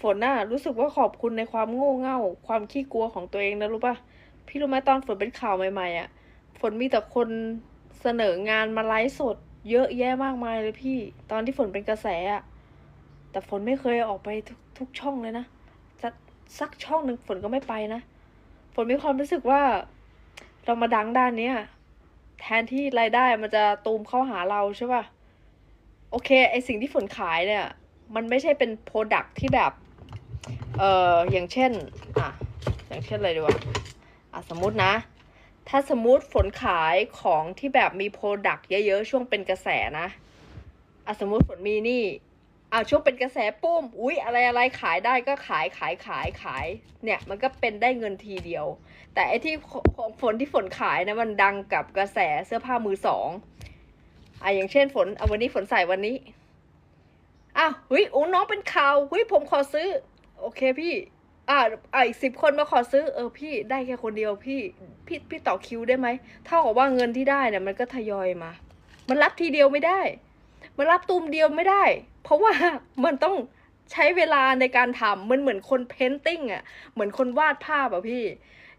ฝนน่ะรู้สึกว่าขอบคุณในความโง่เง่า ความขี้กลัวของตัวเองนะรู้ปะพี่รู้ไหมตอนฝนเป็นข่าวใหม่ๆอะ ฝนมีแต่คนเสนองานมาไลฟ์สด เยอะแยะมากมายเลยพี่ ตอนที่ฝนเป็นกระแสอะแต่ฝนไม่เคยออกไปทุกทุกช่องเลยนะสักสักช่องหนึ่งฝนก็ไม่ไปนะฝนมีความรู้สึกว่า เรามาดังด้านเนี้ยแทนที่รายได้มันจะตูมเข้าหาเราใช่ป่ะโอเคไอสิ่งที่ฝนขายเนี่ย มันไม่ใช่เป็นโปรดักที่แบบ เอ่ออย่างเช่นอะอย่างเช่นอะไรดีวะอะสมมตินะ ถ้าสมมติฝนขายของที่แบบมีโปรดักต์เยอะๆ ช่วงเป็นกระแสนะอะสมมติฝนมีนี่อะช่วงเป็นกระแสปุ้มอุ๊ยอะไรอะไรขายได้ก็ขายขายขายขาย เนี่ยมันก็เป็นได้เงินทีเดียว แต่ไอที่ของฝนที่ฝนขายนะมันดังกับกระแสเสื้อผ้ามือสองอะอย่างเช่นฝนเอาวันนี้ฝนใส่วันนี้อ้าวเฮ้ยโอ้น้องเป็นข่าวเฮ้ยผมขอซื้อ โอเคพี่ อ่าอ่าอีกสิบคนมาขอซื้อ เออพี่ได้แค่คนเดียวพี่ พี่พี่ต่อคิวได้ไหมเท่ากับว่าเงินที่ได้เนี่ยมันก็ทยอยมา มันรับทีเดียวไม่ได้ มันรับตูมเดียวไม่ได้ เพราะว่ามันต้องใช้เวลาในการทำมันเหมือนคนเพนติ้งอะ เหมือนคนวาดภาพอะพี่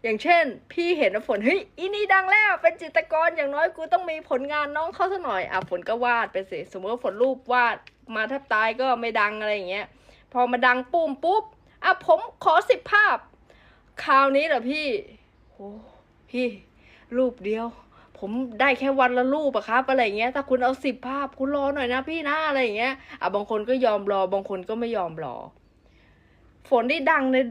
อย่างเช่น พี่เห็นว่าฝนเฮ้ยอีนี่ดังแล้ว เป็นจิตรกรอย่างน้อยกูต้องมีผลงานน้องเขาสักหน่อยอะฝนก็วาดไปสิสมมติว่าฝนรูปวาดมาแทบตายก็ไม่ดังอะไรอย่างเงี้ยพอมาดังปุ้มปุ๊บ อะผมขอสิบภาพ คราวนี้เหรอพี่โอ้พี่ รูปเดียว ผมได้แค่วันละรูปอะครับ อะไรเงี้ย ถ้าคุณเอาสิบภาพ คุณรอหน่อยนะพี่นะอะไรเงี้ย อะบางคนก็ยอมรอ บางคนก็ไม่ยอมรอ ฝนที่ดังเนี่ย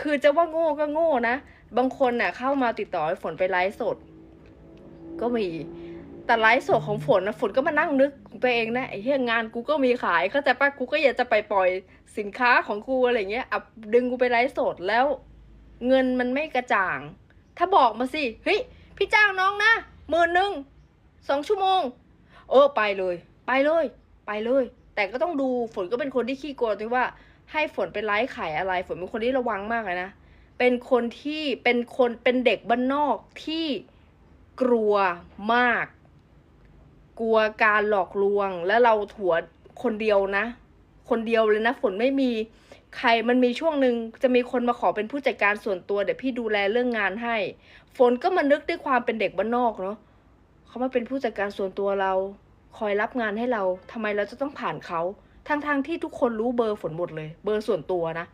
คือจะว่าโง่ก็โง่นะ บางคนน่ะเข้ามาติดต่อฝนไปไลฟ์สด ก็มี แต่ไลฟ์สดของฝนนะฝนก็มานั่งนึกของตัวเองนะไอ้เหี้ยงานกูก็มีขายเข้าใจปะกูก็อยากจะไปปล่อยสินค้าของกูอะไรเงี้ยอะดึงกูไปไลฟ์สดแล้ว เงินมันไม่กระจ่าง ถ้าบอกมาสิเฮ้ยพี่จ้างน้องนะหมื่นหนึ่งสองชั่วโมง เออไปเลย ไปเลย ไปเลย แต่ก็ต้องดูฝนก็เป็นคนที่ขี้กลัวที่ว่า ให้ฝนไปไลฟ์ขายอะไร ฝนเป็นคนที่ระวังมากเลยนะเป็นคนที่เป็นคนเป็นเด็กบ้านนอกที่กลัวมาก กลัวการหลอกลวง แล้วเราถัวคนเดียวนะ คนเดียวเลยนะฝนไม่มีใครมันมีช่วงหนึ่งจะมีคนมาขอเป็นผู้จัดการส่วนตัวเดี๋ยวพี่ดูแลเรื่องงานให้ ฝนก็มานึกด้วยความเป็นเด็กบ้านนอกเนาะเขามาเป็นผู้จัดการส่วนตัวเรา คอยรับงานให้เราทำไมเราจะต้องผ่านเขาทั้งๆทที่ทุกคนรู้เบอร์ฝนหมดเลย เบอร์ส่วนตัวนะ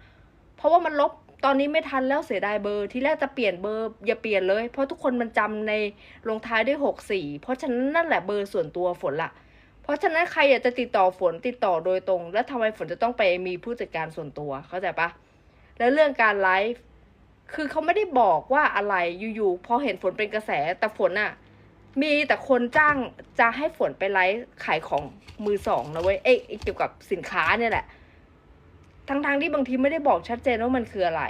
เพราะว่ามันลบ ตอนนี้ไม่ทันแล้วเสียดายเบอร์ที่แรกจะเปลี่ยนเบอร์อย่าเปลี่ยนเลย เพราะทุกคนมันจำในลงท้ายด้วยหกสี่เพราะฉะนั้นนั่นแหละเบอร์ส่วนตัวฝนละเพราะฉะนั้นใครอยากจะติดต่อฝนติดต่อโดยตรง แล้วทำไมฝนจะต้องไปมีผู้จัดการส่วนตัวเข้าใจปะแล้วเรื่องการไลฟ์คือเขาไม่ได้บอกว่าอะไรอยู่ๆพอเห็นฝนเป็นกระแสแต่ฝนอะมีแต่คนจ้างจะให้ฝนไปไลฟ์ขายของมือสองนะเว้ยเอ้ยเกี่ยวกับสินค้าเนี่ยแหละ ทั้งๆที่บางทีไม่ได้บอกชัดเจนว่ามันคืออะไร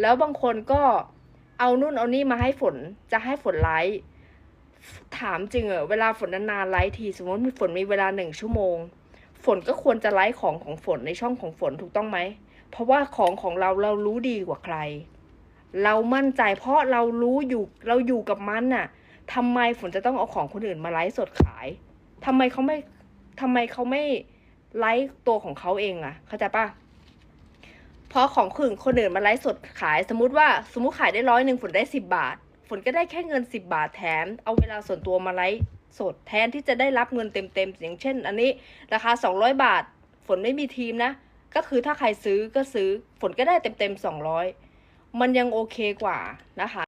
แล้วบางคนก็เอานู่นเอานี่มาให้ฝนจะให้ฝนไลฟ์ถามจริงเหรอเวลาฝนนานๆไลฟ์ที สมมติมีฝนมีเวลาหนึ่งชั่วโมง ฝนก็ควรจะไลฟ์ของของฝนในช่องของฝนถูกต้องไหม เพราะว่าของของเราเรารู้ดีกว่าใคร เรามั่นใจเพราะเรารู้อยู่เราอยู่กับมันน่ะทำไมฝนจะต้องเอาของคนอื่นมาไลฟ์สดขายทำไมเขาไม่ทำไมเขาไม่ไลฟ์ตัวของเขาเองอะเข้าใจปะ พราะของคนอื่นคนอื่นมาไลฟ์สดขาย สมมติว่าสมมติขายได้ร้อยหนึ่งฝนได้สิบบาท ฝนก็ได้แค่เงินสิบบาทแถม เอาเวลาส่วนตัวมาไลฟ์สดแทนที่จะได้รับเงินเต็มๆอย่างเช่น อันนี้ราคาสองร้อยบาท ฝนไม่มีทีมนะ ก็คือถ้าใครซื้อก็ซื้อ ฝนก็ได้เต็มๆสองร้อยมันยังโอเคกว่านะคะ